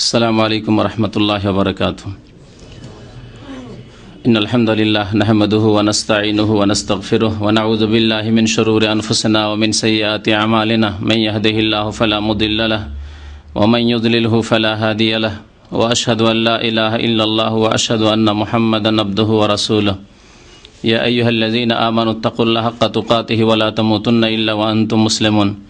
السلام عليكم ورحمة الله وبركاته إن الحمد لله نحمده ونستعينه ونستغفره ونعوذ بالله من شرور أنفسنا ومن سيئات أعمالنا من يهده الله فلا مضل له ومن يضلله فلا هادي له وأشهد أن لا إله إلا الله وأشهد أن محمدا عبده ورسوله يا أيها الذين آمنوا اتقوا الله حق تقاته ولا تموتن إلا وأنتم مسلمون۔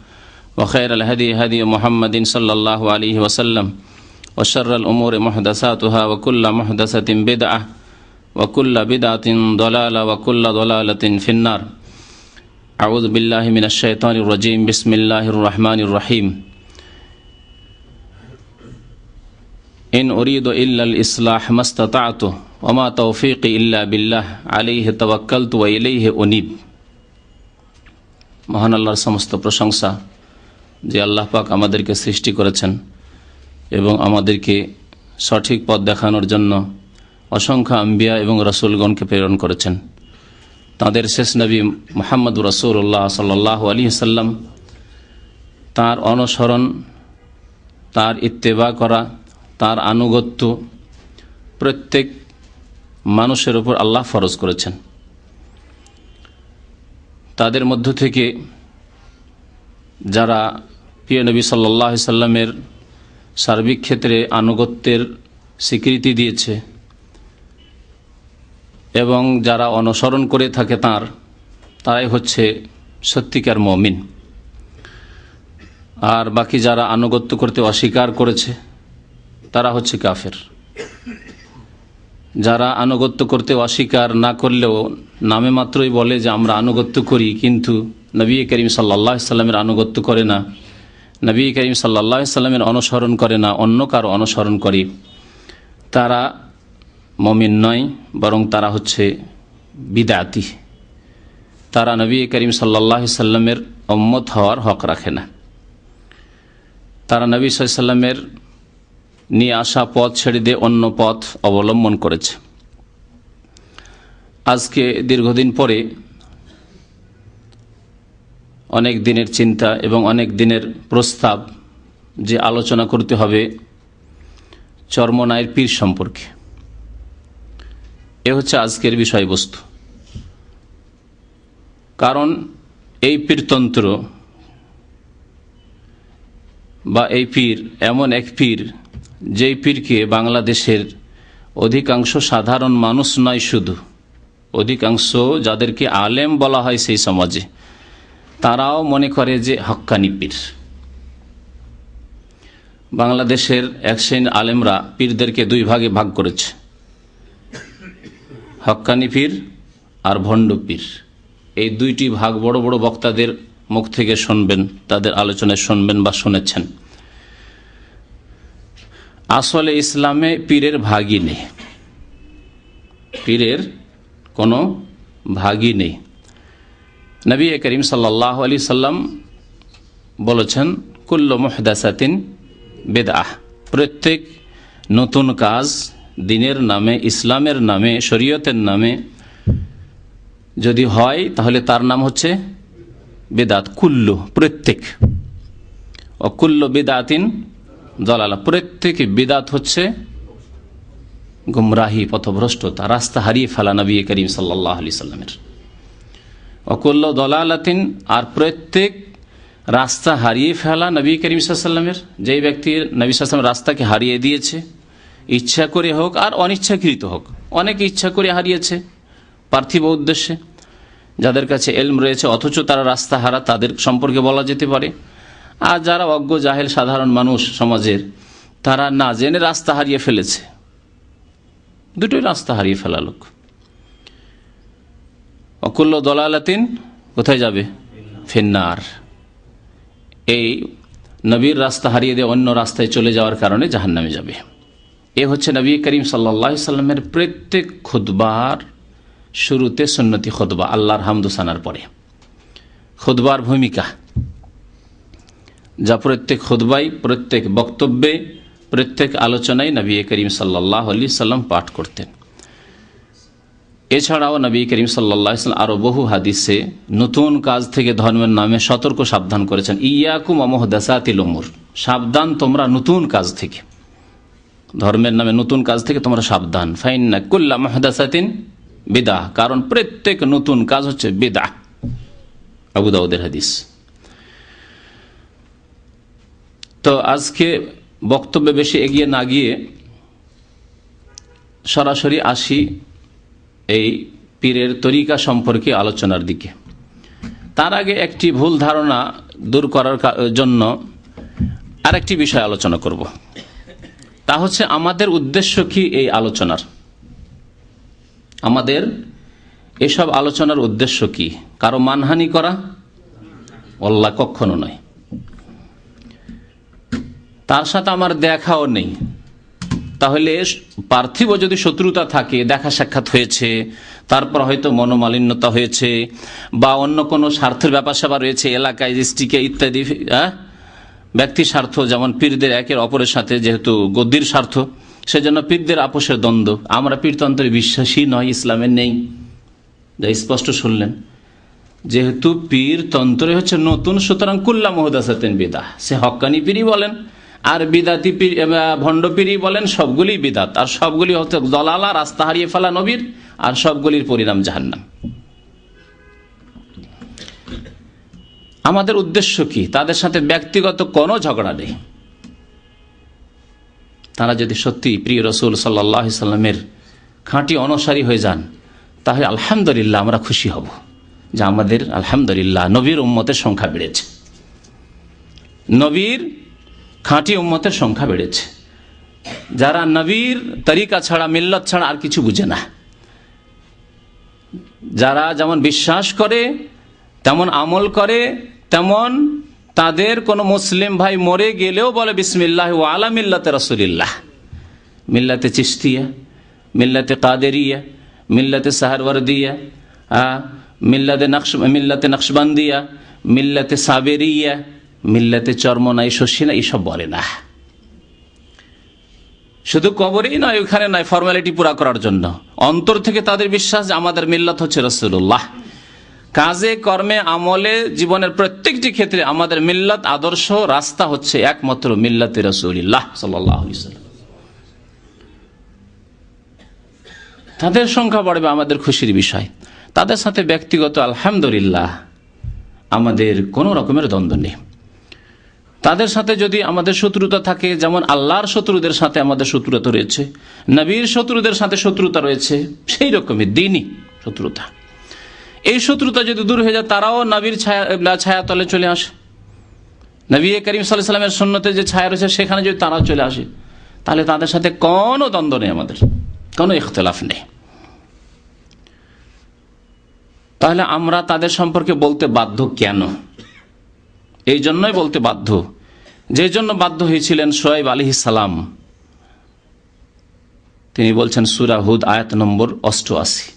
وخير الهدي هدي محمد صلى الله عليه وسلم وشر الأمور محدثاتها وكل محدثة بدعة وكل بدعة ضلالة وكل ضلالة في النار أعوذ بالله من الشيطان الرجيم بسم الله الرحمن الرحيم إن أريد إلا الإصلاح ما استطعت وما توفيقي إلا بالله عليه توكلت وإليه أنيب মহান আল্লাহর সমস্ত প্রশংসা যে আল্লাহ পাক আমাদেরকে সৃষ্টি করেছেন এবং আমাদেরকে সঠিক পথ দেখানোর জন্য অসংখ্য আম্বিয়া এবং রসুলগণকে প্রেরণ করেছেন। তাঁদের শেষ নবী মোহাম্মদ রসুল্লাহ সাল্লাহ আলী সাল্লাম তাঁর অনুসরণ, তার ইত্তেবা করা, তার আনুগত্য প্রত্যেক মানুষের উপর আল্লাহ ফরজ করেছেন। তাদের মধ্য থেকে যারা প্রিয় নবী সাল্লাহ সাল্লামের সার্বিক ক্ষেত্রে আনুগত্যের স্বীকৃতি দিয়েছে এবং যারা অনুসরণ করে থাকে তার, তারাই হচ্ছে সত্যিকার মমিন। আর বাকি যারা আনুগত্য করতে অস্বীকার করেছে, তারা হচ্ছে কাফের। যারা আনুগত্য করতে অস্বীকার না করলেও নামে মাত্রই বলে যে আমরা আনুগত্য করি, কিন্তু নবী করিম সাল্লাহ সাল্লামের আনুগত্য করে না। নবী করিম সাল্লাহ সাল্লামের অনুসরণ করে না, অন্য কারও অনুসরণ করি। তারা মমিন নয়, বরং তারা হচ্ছে বিদাতি। তারা নবী করিম সাল্লাহ সাল্লামের অম্মত হওয়ার হক রাখে না। তারা নবী সাল্লামের নিয়ে আসা পথ ছেড়ে দিয়ে অন্য পথ অবলম্বন করেছে। আজকে দীর্ঘদিন পরে অনেক দিনের চিন্তা এবং অনেক দিনের প্রস্তাব যে আলোচনা করতে হবে চর্মনায়ের পীর সম্পর্কে। এ হচ্ছে আজকের বিষয়বস্তু। কারণ এই পীরতন্ত্র বা এই পীর, এমন এক পীর, যেই পীরকে বাংলাদেশের অধিকাংশ সাধারণ মানুষ নয় শুধু, অধিকাংশ যাদেরকে আলেম বলা হয় সেই সমাজে। তারাও মনে করে যে হক্কানি পীর। বাংলাদেশের এক শ্রেণি আলেমরা পীরদেরকে দুই ভাগে ভাগ করেছে। হক্কানি পীর আর ভণ্ড পীর। এই দুইটি ভাগ বড় বড় বক্তাদের মুখ থেকে শুনবেন, তাদের আলোচনায় শুনবেন বা শুনেছেন। আসলে ইসলামে পীরের ভাগই নেই। পীরের কোনো ভাগই নেই। নবী করিম সাল্লাহ আলি সাল্লাম বলেছেন, কুল্ল মোহদাসাতিন বেদাহ প্রত্যেক নতুন কাজ দিনের নামে, ইসলামের নামে, শরীয়তের নামে যদি হয়, তাহলে তার নাম হচ্ছে বেদাত কুল্লু, প্রত্যেক। অকুল্ল বেদাতিন দলালা। প্রত্যেক বেদাত হচ্ছে গুমরাহি, পথভ্রষ্টতা, রাস্তা হারিয়ে ফেলা নবী করিম সাল্লাহ আলি সাল্লামের। অকুল্ল দলালাতিন, আর প্রত্যেক রাস্তা হারিয়ে ফেলা নবী করিম সাল্লামের যেই ব্যক্তির নবী সাল্লাম রাস্তাকে হারিয়ে দিয়েছে, ইচ্ছা করে হোক আর অনিচ্ছাকৃত হোক, অনেকে ইচ্ছা করে হারিয়েছে পার্থিব উদ্দেশ্যে। যাদের কাছে এলম রয়েছে, অথচ তারা রাস্তা হারা, তাদের সম্পর্কে বলা যেতে পারে। আর যারা অজ্ঞ, জাহেল, সাধারণ মানুষ সমাজের, তারা না জেনে রাস্তা হারিয়ে ফেলেছে। দুটোই রাস্তা হারিয়ে ফেলা লোক। অকুল্ল দলালাতিন কোথায় যাবে? ফেন্নার। এই নবীর রাস্তা হারিয়ে দিয়ে অন্য রাস্তায় চলে যাওয়ার কারণে জাহান্নামে যাবে। এ হচ্ছে নবী করিম সাল্লা সাল্লামের প্রত্যেক খুদবার শুরুতে সুন্নতি খুদবা আল্লাহর হামদুসানার পরে। খুদবার ভূমিকা। যা প্রত্যেক খুদবাই প্রত্যেক বক্তব্যে, প্রত্যেক আলোচনায় নবী করিম সাল্লাহ আলি সাল্লাম পাঠ করতেন। এছাড়াও নবী করিম সাল্লাহ আরও বহু হাদিসে নতুন কাজ থেকে ধর্মের নামে সতর্ক সাবধান করেছেন। ইয়াকুম আমহদাসাতিল উমর সাবধান তোমরা নতুন কাজ থেকে। ধর্মের নামে নতুন কাজ থেকে তোমরা সাবধান। ফাইন না কুল্লা মাহদাসাতিন বিদা কারণ প্রত্যেক নতুন কাজ হচ্ছে বিদা আবু দাউদের হাদিস। তো আজকে বক্তব্যে বেশি এগিয়ে না গিয়ে সরাসরি আসি এই পীরের তরিকা সম্পর্কে আলোচনার দিকে। তার আগে একটি ভুল ধারণা দূর করার জন্য আরেকটি বিষয় আলোচনা করব। তা হচ্ছে আমাদের উদ্দেশ্য কি এই আলোচনার? আমাদের এসব আলোচনার উদ্দেশ্য কি? কারও মানহানি করা? অল্লাহ কখনো নয়। তার সাথে আমার দেখাও নেই। তাহলে পার্থিব যদি শত্রুতা থাকে, দেখা সাক্ষাৎ হয়েছে, তারপর হয়তো মনোমালিন্যতা হয়েছে, বা অন্য কোনো স্বার্থের ব্যাপার স্যাপার রয়েছে, এলাকায় ডিস্ট্রিক্টে ইত্যাদি ব্যক্তি স্বার্থ, যেমন পীরদের একের অপরের সাথে যেহেতু গদ্দির স্বার্থ, সেজন্য পীরদের আপোষের দ্বন্দ্ব। আমরা পীরতন্ত্রে বিশ্বাসী নয়, ইসলামের নেই। যা স্পষ্ট শুনলেন। যেহেতু পীর তন্ত্রে হচ্ছে নতুন, সুতরাং কুল্লা মহদাসাতেন বিদা সে হকানি পীরই বলেন। আর বিদাতি ভণ্ড পীরই বলেন সবগুলি বিদাত, আর সবগুলি হচ্ছে দলালা রাস্তা হারিয়ে ফেলা নবীর, আর সবগুলির পরিণাম জাহান্নাম। আমাদের উদ্দেশ্য কি? তাদের সাথে ব্যক্তিগত কোনো ঝগড়া নেই। তারা যদি সত্যি প্রিয় রসুল সাল্লাহ সাল্লামের খাঁটি অনুসারী হয়ে যান, তাহলে আলহামদুলিল্লাহ আমরা খুশি হব যে আমাদের আলহামদুলিল্লাহ নবীর উম্মতের সংখ্যা বেড়েছে। নবীর খাঁটি উম্মতের সংখ্যা বেড়েছে। যারা নবীর তরিকা ছাড়া, মিল্লত ছাড়া আর কিছু বুঝে না। যারা যেমন বিশ্বাস করে, তেমন আমল করে, তেমন তাদের কোনো মুসলিম ভাই মরে গেলেও বলে, বিসমিল্লাহ আলা মিল্লাতে রসুলিল্লাহ। মিল্লাতে চিস্তিয়া মিল্লাতে কাদেরিয়া, মিল্লাতে সাহারওয়ারদিয়া মিল্লাতে নকশ, মিল্লাতে নকশবন্দিয়া, মিল্লাতে সাবেরিয়া মিল্লাতে চর্মনাই শশিনা এইসব বলে না। শুধু কবরেই নয় ওখানে নয়, ফর্মালিটি পুরা করার জন্য। অন্তর থেকে তাদের বিশ্বাস যে আমাদের মিল্লাত হচ্ছে রসুল্লাহ কাজে, কর্মে, আমলে, জীবনের প্রত্যেকটি ক্ষেত্রে আমাদের মিল্লাত আদর্শ রাস্তা হচ্ছে একমাত্র মিল্লাতে রসুল্লাহ সাল্লাম তাদের সংখ্যা বাড়বে আমাদের খুশির বিষয়। তাদের সাথে ব্যক্তিগত আলহামদুলিল্লাহ, আমাদের কোনো রকমের দ্বন্দ্ব নেই। তাদের সাথে যদি আমাদের শত্রুতা থাকে, যেমন আল্লাহর শত্রুদের সাথে আমাদের শত্রুতা রয়েছে, নবীর শত্রুদের সাথে শত্রুতা রয়েছে, সেই রকমের দিনই শত্রুতা। এই শত্রুতা যদি দূর হয়ে যায়, তারাও নবীর ছায়া ছায়া তলে চলে আসে। নবী করিম সাল্লাহ সাল্লামের সন্ন্যতে যে ছায়া রয়েছে, সেখানে যদি তারাও চলে আসে, তাহলে তাদের সাথে কোনো দ্বন্দ্ব নেই আমাদের, কোনো ইখতলাফ নেই। তাহলে আমরা তাদের সম্পর্কে বলতে বাধ্য কেন? এই জন্যই বলতে বাধ্য। যে জন্য বাধ্য হয়েছিলেন সোয়েব আলী সালাম। তিনি বলছেন সুরাহুদ আয়াত নম্বর অষ্টআশি।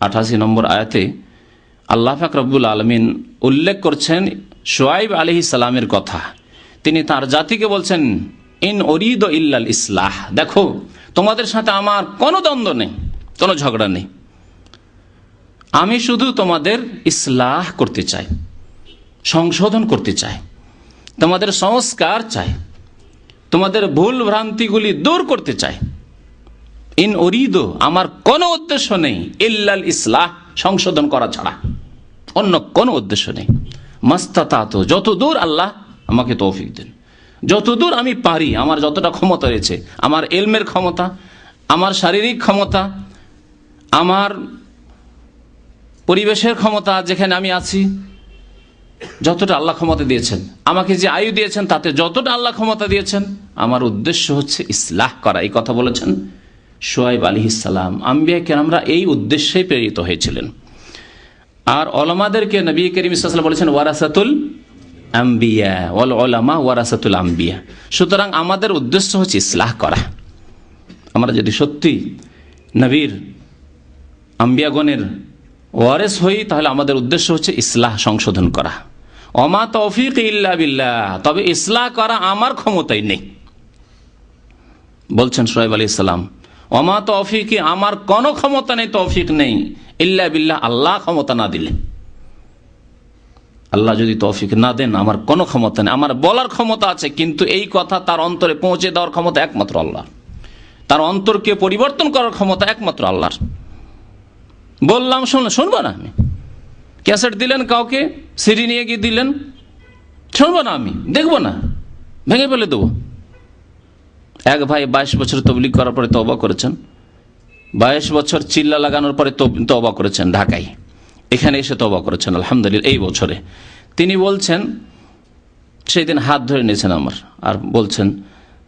আঠাশি নম্বর আয়াতে আল্লাহ ফাকরবুল আলমিন উল্লেখ করছেন সোয়াইব আলী সালামের কথা। তিনি তার জাতিকে বলছেন, ইন অরিদ ইল্লাল ইসলাহ। দেখো, তোমাদের সাথে আমার কোনো দ্বন্দ্ব নেই, কোনো ঝগড়া নেই। আমি শুধু তোমাদের ইসলাহ করতে চাই। সংশোধন করতে চাই তোমাদের সংস্কার চাই তোমাদের ভুল ভ্রান্তিগুলি দূর করতে চাই ইন অরিদ আমার কোনো উদ্দেশ্য নেই ইল্লাল ইসলাহ, সংশোধন করা ছাড়া। অন্য কোনো উদ্দেশ্য নেই। মাস্তাত যত দূর আল্লাহ আমাকে তৌফিক দেন। যতদূর আমি পারি, আমার যতটা ক্ষমতা রয়েছে, আমার এলমের ক্ষমতা, আমার শারীরিক ক্ষমতা, আমার পরিবেশের ক্ষমতা যেখানে আমি আছি যতটা আল্লাহ ক্ষমতা দিয়েছেন, আমাকে যে আয়ু দিয়েছেন, তাতে যতটা আল্লাহ ক্ষমতা দিয়েছেন, আমার উদ্দেশ্য হচ্ছে ইসলাহ করা। এই কথা বলেছেন সোয়াইব আলী ইসালাম আম্বিয়া কেরামরা এই উদ্দেশ্যেই প্রেরিত হয়েছিলেন। আর অলমাদেরকে নবী করিম ইসলাম বলেছেন, ওয়ারাসাতুল আম্বিয়া, ওয়াল ওলামা ওয়ারাসাতুল আম্বিয়া। সুতরাং আমাদের উদ্দেশ্য হচ্ছে ইসলাহ করা। আমরা যদি সত্যি নবীর, আম্বিয়াগণের ওয়ারেস হই, তাহলে আমাদের উদ্দেশ্য হচ্ছে ইসলাহ সংশোধন করা। অমা তৌফিক ইল্লা বিল্লাহ। তবে ইসলাহ করা আমার ক্ষমতাই নেই। বলছেন সোহেব আলী ইসলাম অমা তৌফিক, আমার কোনো ক্ষমতা নেই, তৌফিক নেই। ইল্লা বিল্লাহ, আল্লাহ ক্ষমতা না দিলে। আল্লাহ যদি তৌফিক না দেন, আমার কোনো ক্ষমতা নেই। আমার বলার ক্ষমতা আছে, কিন্তু এই কথা তার অন্তরে পৌঁছে দেওয়ার ক্ষমতা একমাত্র আল্লাহ তার অন্তরকে পরিবর্তন করার ক্ষমতা একমাত্র আল্লাহর। বললাম, শুন, শুনব না আমি? ক্যাসেট দিলেন কাউকে? সিডি নিয়ে গিয়ে দিলেন শুনব না আমি, দেখব না, ভেঙে ফেলে দেবো। এক ভাই বাইশ বছর তবলিগ করার পরে তবা করেছেন, বাইশ বছর চিল্লা লাগানোর পরে তবা করেছেন ঢাকায়, এখানে এসে তবা করেছেন, আলহামদুলিল্লাহ, এই বছরে। তিনি বলছেন, সেই দিন হাত ধরে নিয়েছেন আমার, আর বলছেন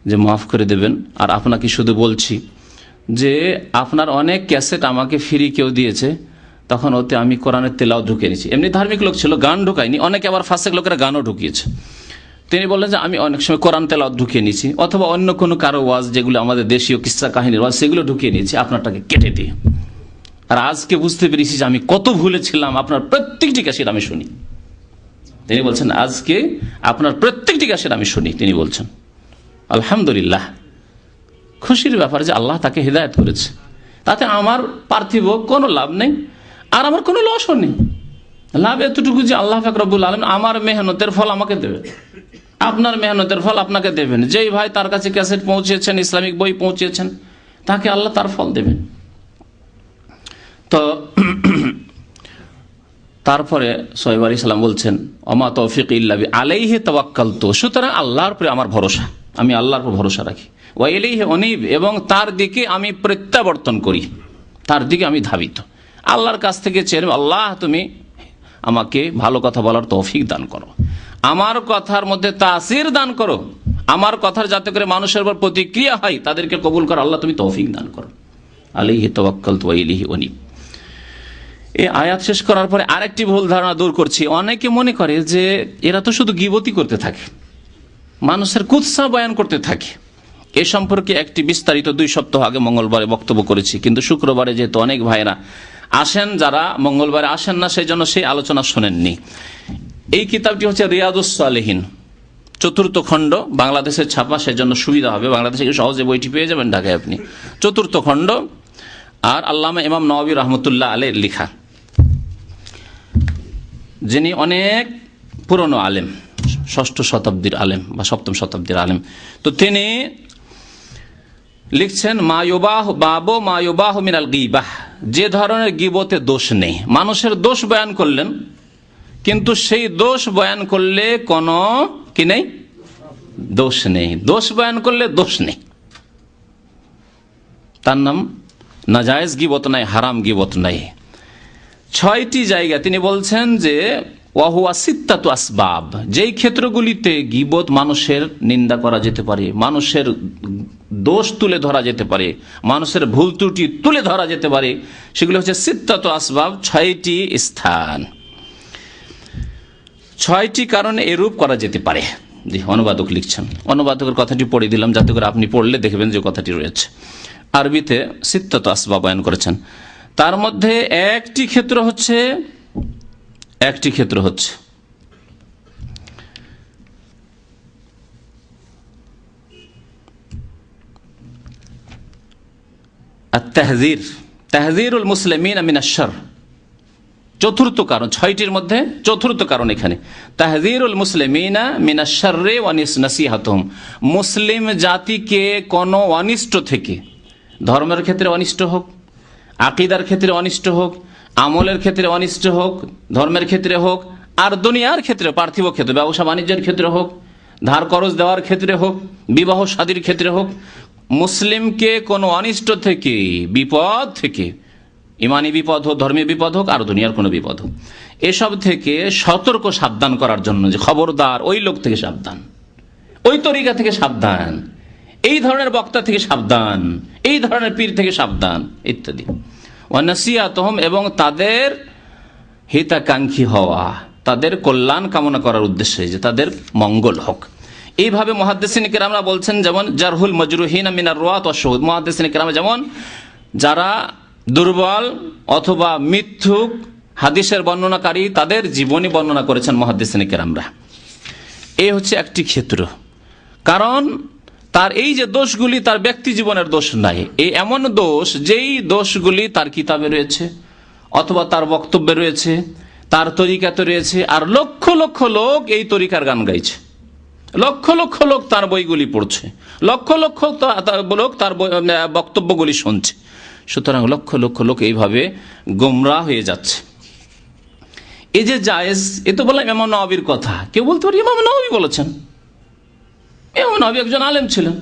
যে মাফ করে দেবেন, আর আপনাকে শুধু বলছি যে আপনার অনেক ক্যাসেট আমাকে ফ্রি কেউ দিয়েছে তখন ওতে আমি কোরআনের তেলাও ঢুকে নিয়েছি এমনি ধার্মিক লোক ছিল, গান ঢুকায়নি। অনেকে আবার ফাঁসেক লোকেরা গানও ঢুকিয়েছে। তিনি বললেন যে, আমি অনেক সময় কোরআন তেলাও ঢুকিয়ে নিয়েছি অথবা অন্য কোনো কারও ওয়াজ যেগুলো আমাদের দেশীয় কিস্সা কাহিনীর ওয়াজ, সেগুলো ঢুকিয়ে নিয়েছি আপনারটাকে কেটে দিয়ে। আর আজকে বুঝতে পেরেছি যে, আমি কত ভুলে ছিলাম, আপনার প্রত্যেকটি ক্যাসেট আমি শুনি। তিনি বলছেন, আজকে আপনার প্রত্যেকটি ক্যাসেট আমি শুনি। তিনি বলছেন, আলহামদুলিল্লাহ, খুশির ব্যাপার যে, আল্লাহ তাকে হৃদায়ত করেছে। তাতে আমার পার্থিব কোনো লাভ নেই। আর আমার কোনো লসও নেই। লাভ এতটুকু যে আল্লাহ ফাকরবুল আলম আমার মেহনতের ফল আমাকে দেবে। আপনার মেহনতের ফল আপনাকে দেবেন। যেই ভাই তার কাছে ক্যাসেট পৌঁছেছেন, ইসলামিক বই পৌঁছেছেন, তাকে আল্লাহ তার ফল দেবেন। তো তারপরে সোহেব আলী সাল্লাম বলছেন, অমা তৌফিক ইল্লাবি আলাইহে তওয়াক্কাল তো সুতরাং আল্লাহর উপরে আমার ভরসা। আমি আল্লাহর উপর ভরসা রাখি। ওয়াইলিহে অনিব এবং তার দিকে আমি প্রত্যাবর্তন করি। তার দিকে আমি ধাবিত। আল্লাহর কাছ থেকে চেয়ে আল্লাহ তুমি আমাকে ভালো কথা বলার তৌফিক দান করো। আমার কথার মধ্যে তাসির দান করো। আমার কথার যাতে করে মানুষের উপর প্রতিক্রিয়া হয়, তাদেরকে কবুল করো, আল্লাহ তুমি তৌফিক দান করো। আলিহি তওয়াক্কাল তো ওয়াইলিহি অনিব এই আয়াত শেষ করার পরে আরেকটি ভুল ধারণা দূর করছি। অনেকে মনে করে যে এরা তো শুধু গিবতি করতে থাকে, মানুষের কুৎসা বয়ান করতে থাকে। এ সম্পর্কে একটি বিস্তারিত দুই সপ্তাহ আগে মঙ্গলবারে বক্তব্য করেছি, কিন্তু শুক্রবারে যেহেতু অনেক ভাইরা আসেন, যারা মঙ্গলবারে আসেন না, সেই জন্য সেই আলোচনা শোনেননি। এই কিতাবটি হচ্ছে রিয়াদুসালেহীন চতুর্থ খণ্ড, বাংলাদেশের ছাপা সেজন্য সুবিধা হবে। বাংলাদেশে সহজে বইটি পেয়ে যাবেন ঢাকায় আপনি। চতুর্থ খণ্ড, আর আল্লামা ইমাম নবী রহমতুল্লাহ আলের লিখা। যিনি অনেক পুরনো আলেম ষষ্ঠ শতাব্দীর আলেম বা সপ্তম শতাব্দীর আলেম। তো তিনি লিখছেন মায়ুবাহ বাবো মায়ুবাহ মিনাল গিবাহ। যে ধরনের গিবতে দোষ নেই। মানুষের দোষ বয়ান করলেন, কিন্তু সেই দোষ বয়ান করলে কোনো কি নেই? দোষ নেই। দোষ বয়ান করলে দোষ নেই। তার নাম নাজায়জ গিবত নাই, হারাম গিবত নাই। ছয়টি জায়গা তিনি বলছেন যে ওয়াহুয়া সিত্তাতু আসবাব। যেই ক্ষেত্রগুলিতে গিবত মানুষের নিন্দা করা যেতে পারে, মানুষের দোষ তুলে ধরা যেতে পারে, মানুষের ভুল ত্রুটি তুলে ধরা যেতে পারে, সেগুলো হচ্ছে সিত্তাতু আসবাব, ছয়টি স্থান। ছয়টি কারণে এরূপ করা যেতে পারে। জি, অনুবাদক লিখছেন। অনুবাদকের কথাটি পড়ে দিলাম যাতে করে আপনি পড়লে দেখবেন যে কথাটি রয়েছে। আরবিতে সিত্তত আসবাব বয়ান করেছেন। তার মধ্যে একটি ক্ষেত্র হচ্ছে, একটি ক্ষেত্র হচ্ছে তাহজির তাহজিরুল মুসলিমিন আমিনাশ্বর চতুর্থ কারণ, ছয়টির মধ্যে চতুর্থ কারণ এখানে। তাহজিরুল মুসলিমিনা মিনাশ্বরে ওয়ানিস নাসিহাতম মুসলিম জাতিকে কোনো অনিষ্ট থেকে, ধর্মের ক্ষেত্রে অনিষ্ট হোক, আকিদার ক্ষেত্রে অনিষ্ট হোক, আমলের ক্ষেত্রে অনিষ্ট হোক, ধর্মের ক্ষেত্রে হোক, আর দুনিয়ার ক্ষেত্রে, পার্থিব ক্ষেত্রে, ব্যবসা বাণিজ্যের ক্ষেত্রে হোক, ধার করজ দেওয়ার ক্ষেত্রে হোক, বিবাহ শাদীর ক্ষেত্রে হোক মুসলিমকে কোনো অনিষ্ট থেকে, বিপদ থেকে, ইমানি বিপদ হোক, ধর্মীয় বিপদ হোক, আর দুনিয়ার কোনো বিপদ হোক, এসব থেকে সতর্ক সাবধান করার জন্য যে খবরদার ওই লোক থেকে সাবধান, ওই তরিকা থেকে সাবধান, এই ধরনের বক্তা থেকে সাবধান, এই ধরনের পীর থেকে সাবধান, ইত্যাদি। ওয়ানাসিয়াতহম এবং তাদের হিতাকাঙ্ক্ষী হওয়া, তাদের কল্যাণ কামনা করার উদ্দেশ্যে যে তাদের মঙ্গল হোক। এইভাবে মহাদ্দেসিন কেরামরা বলছেন যেমন, জারহুল মজরুহিন মিনার রোয়াত অসহুদ মহাদ্দেসিন কেরাম যেমন, যারা দুর্বল অথবা মিথ্যুক হাদিসের বর্ণনাকারী তাদের জীবনী বর্ণনা করেছেন মহাদ্দেসিন কেরামরা। এই হচ্ছে একটি ক্ষেত্র। কারণ তার এই যে দোষগুলি তার ব্যক্তি জীবনের দোষ নাই। এই এমন দোষ যেই দোষগুলি তার কিতাবে রয়েছে, অথবা তার বক্তব্যে রয়েছে, তার তরিকাতে রয়েছে, আর লক্ষ লক্ষ লোক এই তরিকার গান গাইছে। লক্ষ লক্ষ লোক তার বইগুলি পড়ছে। লক্ষ লক্ষ লোক তার বক্তব্যগুলি শুনছে। সুতরাং লক্ষ লক্ষ লোক এইভাবে গোমরা হয়ে যাচ্ছে। এই যে জায়েজ, এ তো বললাম এমন নবীর কথা। কেউ বলতে পারি ইমাম নবী বলেছেন। এমন নবী একজন আলেম ছিলেন।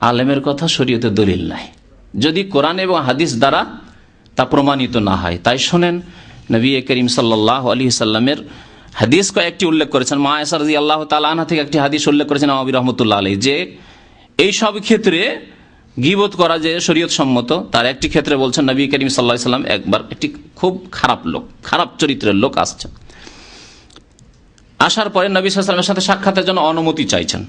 আলেমের কথা শরীয়তে দলিল নাই। যদি কোরআন এবং হাদিস দ্বারা তা প্রমাণিত না হয়, তাই শোনেন নবী করিম সাল্লাহ আলী সাল্লামের হাদিস কয়েকটি উল্লেখ করেছেন। মা এসারজি আল্লাহ তালা থেকে একটি হাদিস উল্লেখ করেছেন নবী রহমতুল্লাহ আলী যে এই সব ক্ষেত্রে গিবত করা যে শরীয়ত সম্মত তার একটি ক্ষেত্রে বলছেন নবী করিম সাল্লাহ সাল্লাম, একবার একটি খুব খারাপ লোক, খারাপ চরিত্রের লোক আসছে আসার পরে নবী সাল্লামের সাথে সাক্ষাতের জন্য অনুমতি চাইছেন।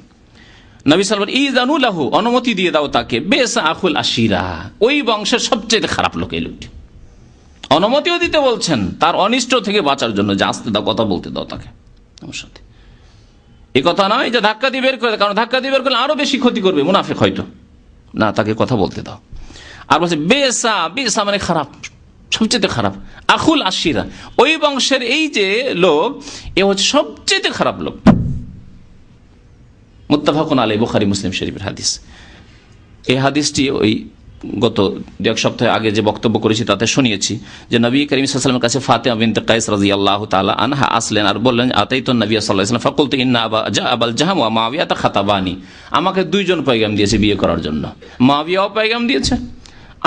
নবী সাল্লাম ইদানুলাহু, অনুমতি দিয়ে দাও তাকে বেশ আখুল আশিরা। ওই বংশের সবচেয়ে খারাপ লোক এই লোকটি। অনুমতিও দিতে বলছেন, তার অনিষ্ট থেকে বাঁচার জন্য। যে আসতে দাও, কথা বলতে দাও তাকে। আমার সাথে। এই কথা নয় যে ধাক্কা দিয়ে বের করে, কারণ ধাক্কা দিয়ে বের করলে আরও বেশি ক্ষতি করবে, মুনাফেক হয়তো। না, তাকে কথা বলতে দাও। আর বলছে, বেসা বেসা মানে খারাপ, সবচেয়ে খারাপ। আখুল আশিরা, ওই বংশের এই যে লোক, এ হচ্ছে সবচেয়ে খারাপ লোক। মুত্তাফাকুন আলী বুখারি, মুসলিম শরীফের হাদিস। এই হাদিসটি ওই গত দু, এক সপ্তাহ আগে যে বক্তব্য করেছি তাতে শুনিয়েছি যে নবী করিম সাল্লামের কাছে ফাতেমা বিনতে কাইস রাজি আল্লাহ তালা আনহা আসলেন আর বললেন আতাই তো নবী সাল্লাহ ফকুল তো ইন্না আবাল জাহাম মাবিয়া তা খাতাবানি। আমাকে দুইজন পয়গাম দিয়েছে বিয়ে করার জন্য। মাবিয়াও পয়গাম দিয়েছে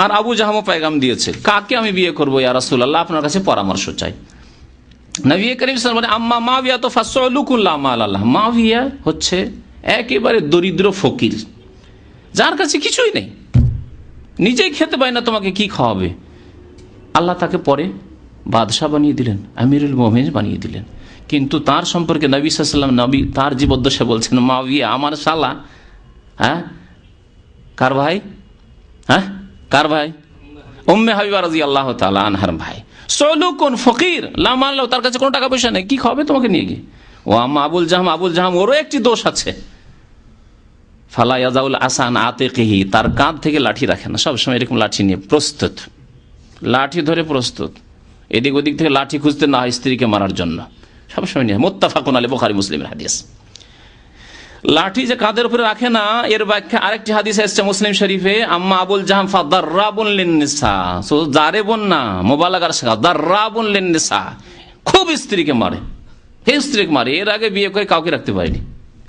আর আবু জাহামও পয়গাম দিয়েছে। কাকে আমি বিয়ে করব ইয়া রাসূলুল্লাহ? আপনার কাছে পরামর্শ চাই। নবী করিম সাল্লাম আম্মা মাবিয়া তো ফাসলুকুল্লাহ আল্লাহ। মাবিয়া হচ্ছে একেবারে দরিদ্র ফকির, যার কাছে কিছুই নেই। নিজেই খেতে পায় না, তোমাকে কি খাওয়াবে? আল্লাহ তাকে পরে বাদশাহ বানিয়ে দিলেন, আমিরুল মোমেন বানিয়ে দিলেন। কিন্তু তার সম্পর্কে নবী সাল্লাম নবী তার জীবদ্দশা বলছেন মাবিয়া আমার শালা হ্যাঁ? কার ভাই? হ্যাঁ? কার ভাই? উম্মে হাবিবা রাজি আল্লাহ তালা আনহার ভাই। সলুকুন ফকির লাম আল্লাহ তার কাছে কোনো টাকা পয়সা নেই, কি খাওয়াবে তোমাকে নিয়ে গিয়ে? ও আম্মা আবুল জাহাম আবুল জাহাম, ওরও একটি দোষ আছে। ফালা ইয়াজাউল আসান আতেকিহি, তার কাঁধ থেকে লাঠি রাখে না। সবসময় এরকম লাঠি নিয়ে প্রস্তুত। লাঠি ধরে প্রস্তুত। এদিক ওদিক থেকে লাঠি খুঁজতে না হয় স্ত্রীকে মারার জন্য। সবসময় নিয়ে। মোত্তাফাকুন আলী বোখারি মুসলিমের হাদিস। লাঠি যে কাঁধের উপরে রাখে না, এর ব্যাখ্যা আরেকটি হাদিস এসছে মুসলিম শরীফে, আম্মা আবুল জাহাম ফাদার্রাবুন লিন্নিসা। সো জারেবুন না মোবালাগার শেখা দার্রাবুন লিন্নিসা। খুব স্ত্রীকে মারে। হে স্ত্রীকে মারে। এর আগে বিয়ে করে কাউকে রাখতে পারেনি।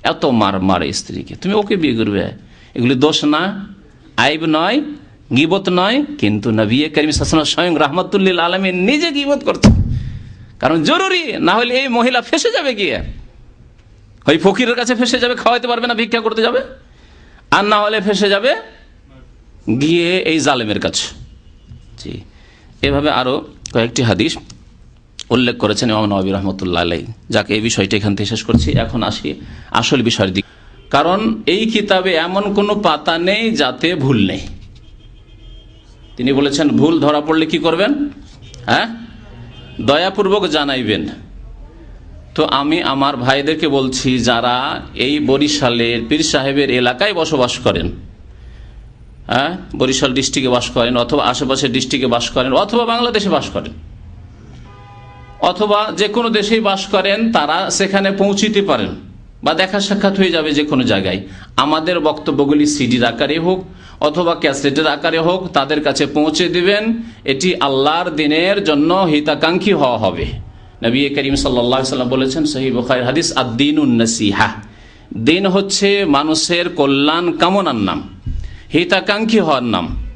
এত মার মারে স্ত্রীকে। তুমি ওকে বিয়ে করবে? এগুলি দোষ না? আইব নয়, গিবত নয়, কিন্তু নবী করিম সাসনা স্বয়ং রহমতুল্লিল আলমী নিজে গিবত করছে কারণ জরুরি, না হলে এই মহিলা ফেসে যাবে গিয়ে। ওই ফকিরের কাছে ফেসে যাবে, খাওয়াইতে পারবে না, ভিক্ষা করতে যাবে। আর না হলে ফেসে যাবে গিয়ে এই জালেমের কাছে। জি। এভাবে আরও কয়েকটি হাদিস। উল্লেখ করেছেন ইমাম নবী রহমতুল্লাহ আলাই যাকে এই বিষয়টি এখান থেকে শেষ করছি। এখন আসি আসল বিষয়ের দিক। কারণ এই কিতাবে এমন কোনো পাতা নেই যাতে ভুল নেই। তিনি বলেছেন, ভুল ধরা পড়লে কি করবেন? হ্যাঁ? দয়াপূর্বক জানাইবেন। তো আমি আমার ভাইদেরকে বলছি, যারা এই বরিশালের পীর সাহেবের এলাকায় বসবাস করেন হ্যাঁ? বরিশাল ডিস্ট্রিক্টে বাস করেন, অথবা আশেপাশের ডিস্ট্রিক্টে বাস করেন, অথবা বাংলাদেশে বাস করেন। অথবা যে কোনো দেশেই বাস করেন, তারা সেখানে পৌঁছিতে পারেন বা দেখা সাক্ষাৎ হয়ে যাবে যে কোনো জায়গায়। আমাদের বক্তব্যগুলি সিডির আকারে হোক অথবা ক্যাসেটের আকারে হোক, তাদের কাছে পৌঁছে দিবেন, এটি আল্লাহর দিনের জন্য হিতাকাঙ্ক্ষী হওয়া হবে। নবী করিম সাল্লাহ সাল্লাম বলেছেন সহি বখার হাদিস আদিন নসিহা। দিন হচ্ছে মানুষের কল্যাণ কামনার নাম, হিতাকাঙ্ক্ষী হওয়ার নাম।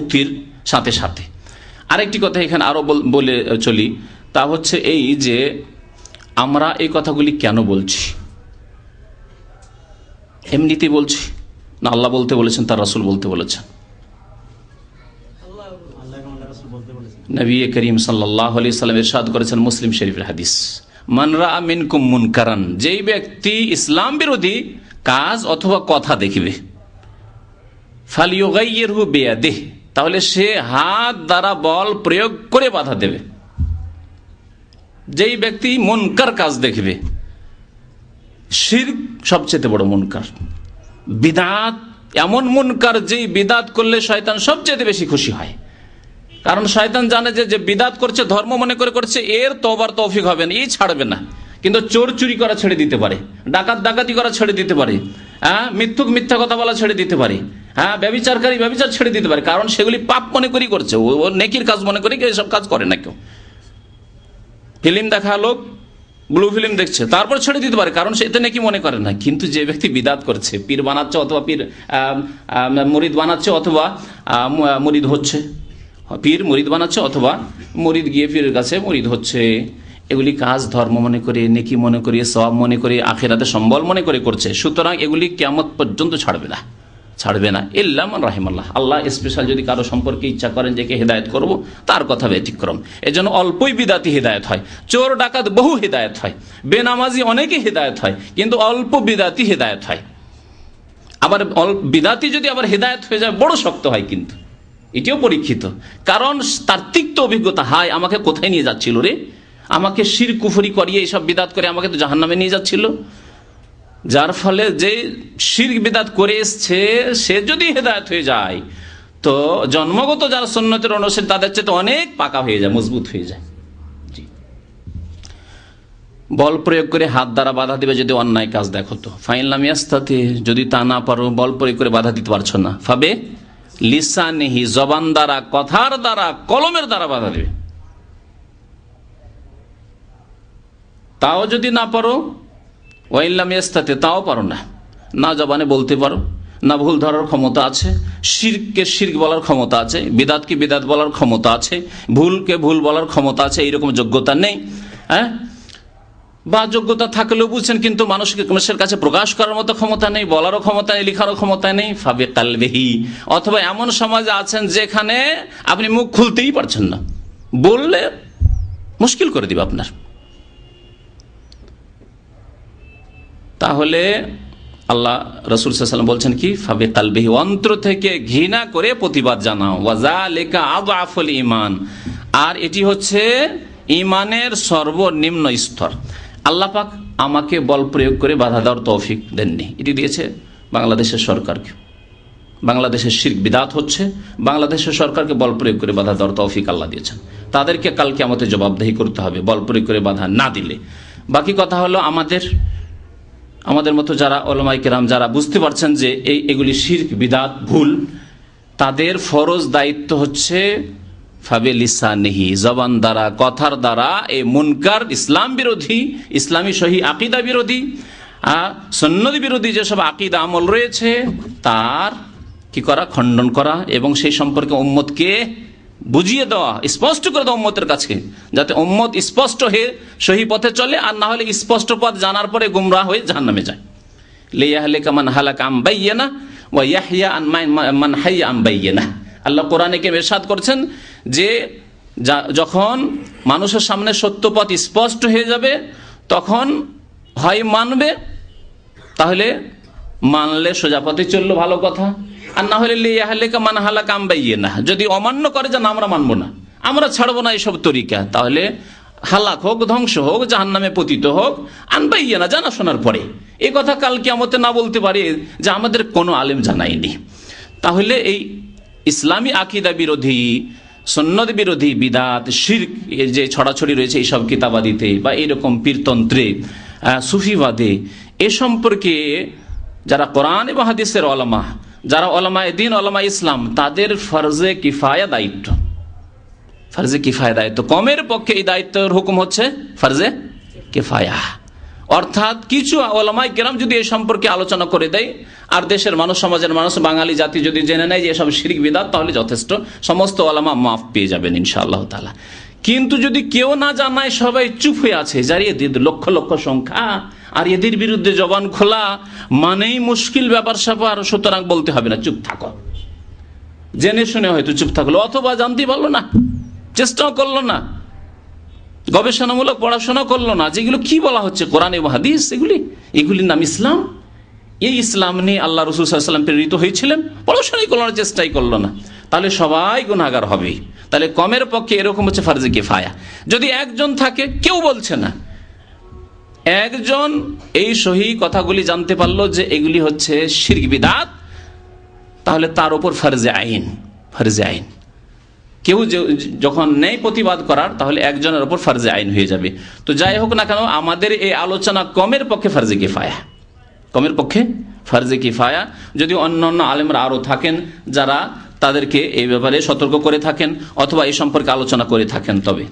মুক্তির সাথে সাথে। আরেকটি কথা এখানে আরও বলে চলি, তা হচ্ছে এই যে আমরা এই কথাগুলি কেন বলছি? এমনিতেই বলছি। না, আল্লাহ বলতে বলেছেন, তার রাসুল বলতে বলেছেন। নবী করিম সাল্লাহ আলি সাল্লাম করেছেন মুসলিম শরীফের হাদিস। মানরা মিনকুম মুনকারান, যেই ব্যক্তি ইসলাম বিরোধী কাজ অথবা কথা দেখিবে ফালিওগাইয়ের হু বেয়া দেহ তাহলে সে হাত দ্বারা বল প্রয়োগ করে বাধা দেবে। যেই ব্যক্তি মনকার কাজ দেখবে শির সবচেয়ে বড় মনকার। বিদাত, এমন মনকার যেই বিদাত করলে শয়তান সবচেয়ে বেশি খুশি হয়। কারণ শয়তান জানে যে যে বিদাত করছে, ধর্ম মনে করে করছে, এর তোবার তৌফিক হবে না, এই ছাড়বে না। কিন্তু চোর চুরি করা ছেড়ে দিতে পারে, ডাকাত ডাকাতি করা ছেড়ে দিতে পারে হ্যাঁ মিথ্যুক মিথ্যা কথা বলা ছেড়ে দিতে পারে। হ্যাঁ ব্যবিচারকারী ব্যবচার ছেড়ে দিতে পারে কারণ সেগুলি পাপ মনে করেই করছে। ও নেকির কাজ মনে করে কেউ এসব কাজ করে না কেউ? ফিল্ম দেখা লোক ব্লু ফিল্ম দেখছে তারপর ছেড়ে দিতে পারে কারণ সেটা নাকি মনে করে না। কিন্তু যে ব্যক্তি বিদাত করছে পীর বানাচ্ছে অথবা পীর আম, বানাচ্ছে অথবা মরিদ হচ্ছে। পীর মরিদ বানাচ্ছে অথবা মরিদ গিয়ে পীরের কাছে মরিদ হচ্ছে। এগুলি কাজ ধর্ম মনে করে নেকি মনে করে সব মনে করে আখেরাতে সম্বল মনে করে করছে। সুতরাং এগুলি কেমত পর্যন্ত ছাড়বে না। ছাড়বে না। ইল্লাম রাহিমাল্লাহ। আল্লাহ স্পেশাল যদি কারও সম্পর্কে ইচ্ছা করেন যে কে হেদায়ত করব, তার কথা ব্যতিক্রম। এজন্য অল্পই বিদাতি হেদায়ত হয়। চোর, ডাকাত বহু হেদায়ত হয়। বেনামাজি অনেকে হেদায়ত হয়, কিন্তু অল্প বিদাতি হেদায়ত হয়। আবার বিদাতি যদি আবার হেদায়ত হয়ে যায়, বড় শক্ত হয় কিন্তু। এটিও পরীক্ষিত। কারণ তার তিক্ত অভিজ্ঞতা, হায়, আমাকে কোথায় নিয়ে যাচ্ছিল রে? আমাকে শির কুফরি করিয়ে এইসব বিদাত করে আমাকে তো জাহান্নামে নিয়ে যাচ্ছিল। যার ফলে যে শির বিদাত করে এসছে, সে যদি হেদায়ত হয়ে যায়, তো জন্মগত যারা সন্ন্যতের অনুসারী, তাদের চেয়ে অনেক পাকা হয়ে যায়, মজবুত হয়ে যায়। বল প্রয়োগ করে হাত দ্বারা বাধা দিবে যদি অন্যায় কাজ দেখো তো। ফাইন লামিয়াস্তাতে যদি তা না পারো, বল প্রয়োগ করে বাধা দিতে পারছ না। ভাবে লিসানেহি, জবান দ্বারা, কথার দ্বারা, কলমের দ্বারা বাধা দেবে। তাও যদি না পারো ওয়াইল্লাম ইস্তাতে তাও পারো না। না জবানে বলতে পারো, না ভুল ধরার ক্ষমতা আছে, শিরকে শির্ক বলার ক্ষমতা আছে, বিদাতকে বিদাত বলার ক্ষমতা আছে, ভুলকে ভুল বলার ক্ষমতা আছে, এইরকম যোগ্যতা নেই হ্যাঁ? বা যোগ্যতা থাকলেও বুঝছেন, কিন্তু মানুষকে মানুষের কাছে প্রকাশ করার মতো ক্ষমতা নেই, বলারও ক্ষমতা নেই, লেখারও ক্ষমতা নেই, ফাবে কালবেহি। অথবা এমন সমাজে আছেন যেখানে আপনি মুখ খুলতেই পারছেন না। বললে মুশকিল করে দিবে আপনার। তাহলে আল্লাহ রসুল সাল্লাম বলছেন কি ফাবে কালবিহি অন্তর থেকে ঘৃণা করে প্রতিবাদ জানাও। ওয়াজা লেখা আব আফল ইমান আর এটি হচ্ছে ইমানের সর্বনিম্ন স্তর। আল্লাহ পাক আমাকে বল প্রয়োগ করে বাধা দেওয়ার তৌফিক দেননি। এটি দিয়েছে বাংলাদেশের সরকারকে। বাংলাদেশের শির্ক বিদাত হচ্ছে। বাংলাদেশের সরকারকে বল প্রয়োগ করে বাধা দেওয়ার তৌফিক আল্লাহ দিয়েছেন। তাদেরকে কালকে আমাদের জবাবদেহি করতে হবে, বল প্রয়োগ করে বাধা না দিলে। বাকি কথা হলো আমাদের আমাদের মতো যারা ওলামাই কেরাম যারা বুঝতে পারছেন যে এই এগুলি শির্ক বিদাত ভুল তাদের ফরজ দায়িত্ব হচ্ছে ফাবে লিসানিহি জবান দ্বারা কথার দ্বারা এই মুনকার ইসলাম বিরোধী ইসলামী সহি আকিদা বিরোধী আহ, সন্ন্যতি বিরোধী যেসব আকিদা আমল রয়েছে তার কি করা খণ্ডন করা এবং সেই সম্পর্কে উম্মতকে বুঝিয়ে দেওয়া, স্পষ্ট করে দেওয়া উম্মতের কাছে যাতে উম্মত স্পষ্ট হয়ে সহি পথে চলে আর না হলে স্পষ্ট পথ জানার পরে গুমরাহ হয়ে জাহান্নামে যায়। লিয়াহলিকা মান হালাকা আম বাইয়ানা ওয়া ইয়াহইয়া আন মান- হাইয়া আম বাইয়ানা। আল্লাহ কোরআনে কে ইরশাদ করছেন যে যখন মানুষের সামনে সত্য পথ স্পষ্ট হয়ে যাবে, তখন হয় মানবে, তাহলে মানলে সোজা পথে চলল ভালো কথা। আর না হলে লিয়াহলিকা মান হালাকা আম বাইয়ানা যদি অমান্য করে যে না আমরা মানবো না। আমরা ছাড়বো না এইসব তরিকা। তাহলে হালাক হোক, ধ্বংস হোক জাহান নামে পতিত হোক আনবাইয়া না জানা শোনার পরে। এই কথা কাল কিয়ামতে না বলতে পারে যে আমাদের কোনো আলেম জানায়নি তাহলে এই ইসলামী আকিদা বিরোধী সন্ন্যদ বিরোধী বিদাত শির যে ছড়াছড়ি রয়েছে এইসব কিতাবাদিতে বা এরকম পীরতন্ত্রে সুফিবাদে, এ সম্পর্কে যারা কোরআন এবং হাদিসের ওলামা যারা ওলামায় দিন ওলামা ইসলাম, তাদের ফরজে কিফায়া দায়িত্ব। ফার্জে কিফায়া দায়িত্ব। কমের পক্ষে এই দায়িত্বের হুকুম হচ্ছে ফার্জে কিফায়া। অর্থাৎ কিছু ওলামাই কেরাম যদি এই সম্পর্কে আলোচনা করে দেয়, আর দেশের মানুষ, সমাজের মানুষ, বাঙালি জাতি যদি জেনে নেয় যে এসব শিরিক বিদাত, তাহলে যথেষ্ট। সমস্ত ওলামা মাফ পেয়ে যাবেন ইনশাআল্লাহ তালা কিন্তু যদি কেউ না জানায়, সবাই চুপ হয়ে আছে যার এদের লক্ষ লক্ষ সংখ্যা। আর এদের বিরুদ্ধে জবান খোলা মানেই মুশকিল ব্যাপার স্যাপার সুতরাং বলতে হবে না, চুপ থাকো। জেনে শুনে হয়তো চুপ থাকল, অথবা জানতে পারল না, চেষ্টাও করল না, গবেষণামূলক পড়াশোনা করল না, যেগুলো কি বলা হচ্ছে, কোরআন এবং হাদিস, এগুলি, এগুলির নাম ইসলাম। এই ইসলাম নিয়ে আল্লাহ রসুল সাল্লাম প্রেরিত হয়েছিলেন, পড়াশোনাই করল না, চেষ্টাই করল না। তাহলে সবাই গুণাগার হবে। তাহলে কমের পক্ষে এরকম হচ্ছে ফার্জে কিফায়া। যদি একজন থাকে, কেউ বলছে না। একজন এই সহি কথাগুলি জানতে পারল যে এগুলি হচ্ছে শির্ক বিদাত, তাহলে তার উপর ফার্জে আইন ফার্জে আইন। কেউ যখন নেই প্রতিবাদ করার, তাহলে একজনের ওপর ফার্জে আইন হয়ে যাবে। তো যাই হোক না কেন, আমাদের এই আলোচনা কমের পক্ষে ফার্জে কিফায়া। কমের পক্ষে ফার্জে কিফায়া। যদি অন্য অন্য আলেমরা আরও থাকেন, যারা তাদেরকে এই ব্যাপারে সতর্ক করে থাকেন, অথবা এই সম্পর্কে আলোচনা করে থাকেন, তবে।